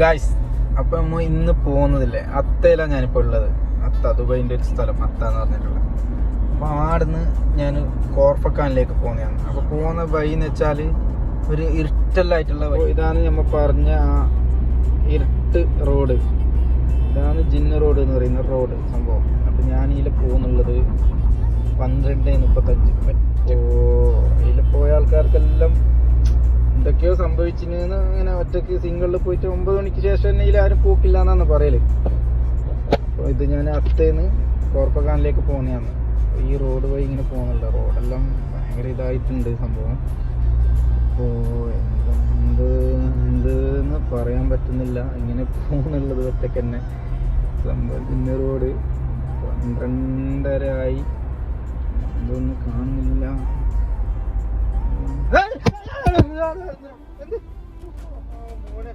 Guys അപ്പൊ നമ്മ ഇന്ന് പോകുന്നതില്ലേ? അത്തയിലാണ് ഞാനിപ്പോ ഉള്ളത്. അത്ത ദുബൈന്റെ ഒരു സ്ഥലം അത്ത എന്ന് പറഞ്ഞിട്ടുള്ളത്. അപ്പൊ ആടുന്ന് ഞാൻ കോർഫക്കാനിലേക്ക് പോകുന്നതാണ്. അപ്പൊ പോകുന്ന വഴി എന്ന് വെച്ചാൽ ഒരു ഇരുട്ടല്ലായിട്ടുള്ള വഴി. ഇതാണ് നമ്മൾ പറഞ്ഞ ആ ഇരുട്ട് റോഡ്. ഇതാണ് ജിന്ന റോഡ് എന്ന് പറയുന്ന റോഡ് സംഭവം. അപ്പൊ ഞാനിതിൽ പോകുന്നുള്ളത് പന്ത്രണ്ട് മുപ്പത്തഞ്ച്. ഓ എന്തൊക്കെയോ ഇങ്ങനെ ഒറ്റയ്ക്ക് സിംഗിളിൽ പോയിട്ട് ഒമ്പത് മണിക്ക് ശേഷം തന്നെ ആരും പോക്കില്ല എന്നാണ് പറയൽ. അപ്പോൾ ഇത് ഞാൻ അത്തേന്ന് കോർപ്പക്കാനിലേക്ക് പോകുന്നതാണ് ഈ റോഡ് വഴി ഇങ്ങനെ പോകുന്നില്ല റോഡെല്ലാം ഭയങ്കര ഇതായിട്ടുണ്ട് സംഭവം. അപ്പോൾ എന്ത് എന്തെന്ന് പറയാൻ പറ്റുന്നില്ല. ഇങ്ങനെ പോകുന്നുള്ളത് ഒറ്റയ്ക്ക് തന്നെ. സംഭവം ഇന്ന റോഡ് പന്ത്രണ്ടര ആയി. ഇതൊന്നും കാണുന്നില്ല. 아, 안 돼. 안 돼. 아, 뭐래.